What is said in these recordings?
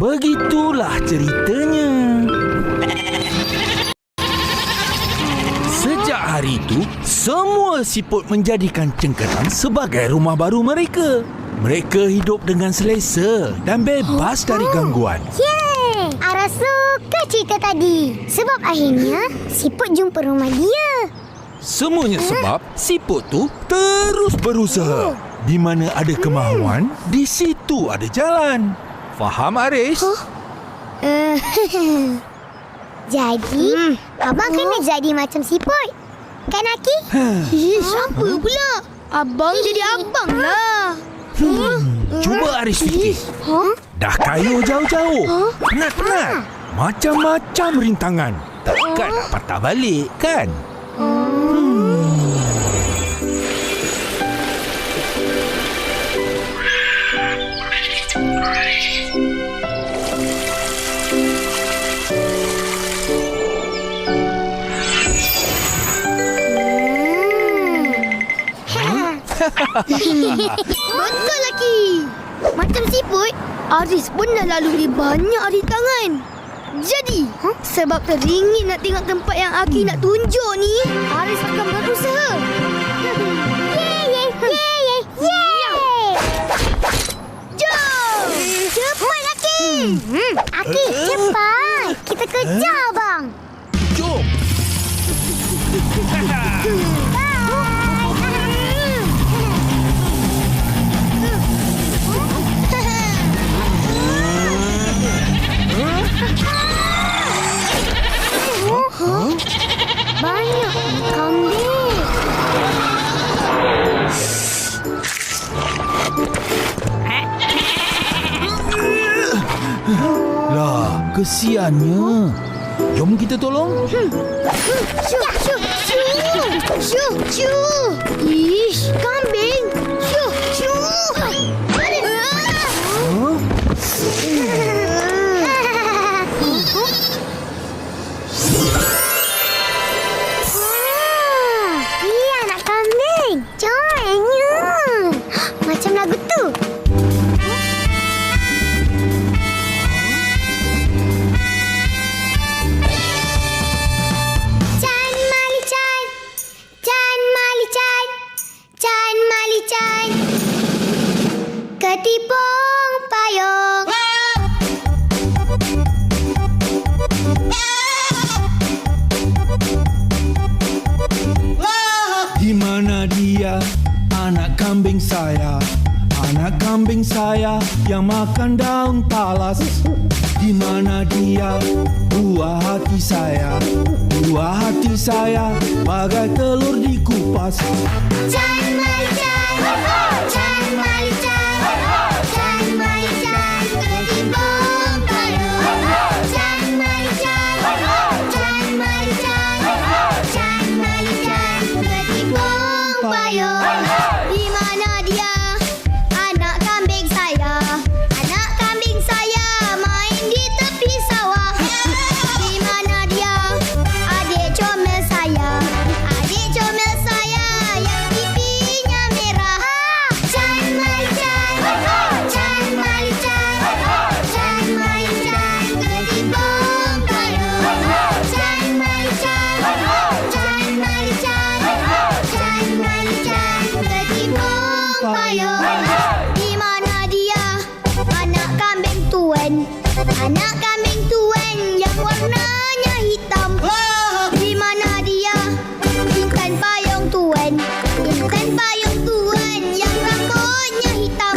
Begitulah ceritanya. Sejak hari itu, semua siput menjadikan cengkeram sebagai rumah baru mereka. Mereka hidup dengan selesa dan bebas dari gangguan. Yeay! Ara suka cerita tadi. Sebab akhirnya siput jumpa rumah dia. Semuanya sebab siput tu terus berusaha. Di mana ada kemahuan, di situ ada jalan. Faham Aris? Uh, jadi, abang kena jadi macam siput. Kan Aki? Eh, siapa pula? Abang jadi abang lah. Hmm, cuba Aris fikir. Huh? Dah kayu jauh-jauh. Penat-penat. Macam-macam rintangan. Takkan nak patah balik, kan? Betul lagi. Macam siput, Aris pun dah lalui banyak hari tangan. Jadi, sebab teringin nak tengok tempat yang Aki nak tunjuk ni, Aris akan berusaha. Yeay, yeay, yeay, yeay, yeay. Jom! Cepat Aki. Hmm. Aki, cepat. Kita kejar Lah, kesiannya. Jom kita tolong. Shoo, shoo, shoo! Shoo, shoo! Ish, kambing! Chan. Ketipung payung. Di mana dia anak kambing saya? Anak kambing saya yang makan daun talas. Di mana dia buah hati saya? Buah hati saya bagai telur dikupas. Chan tuan. Anak kambing tuan yang warnanya hitam. Di mana dia? Intan payung tuan. Intan payung tuan yang rambutnya hitam.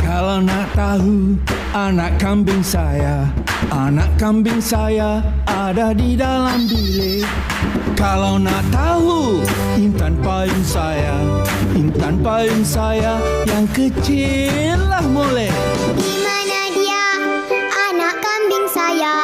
Kalau nak tahu anak kambing saya, anak kambing saya ada di dalam bilik. Kalau nak tahu intan payung saya, intan payung saya yang kecil lah boleh. Di mana dia? Anak kambing saya.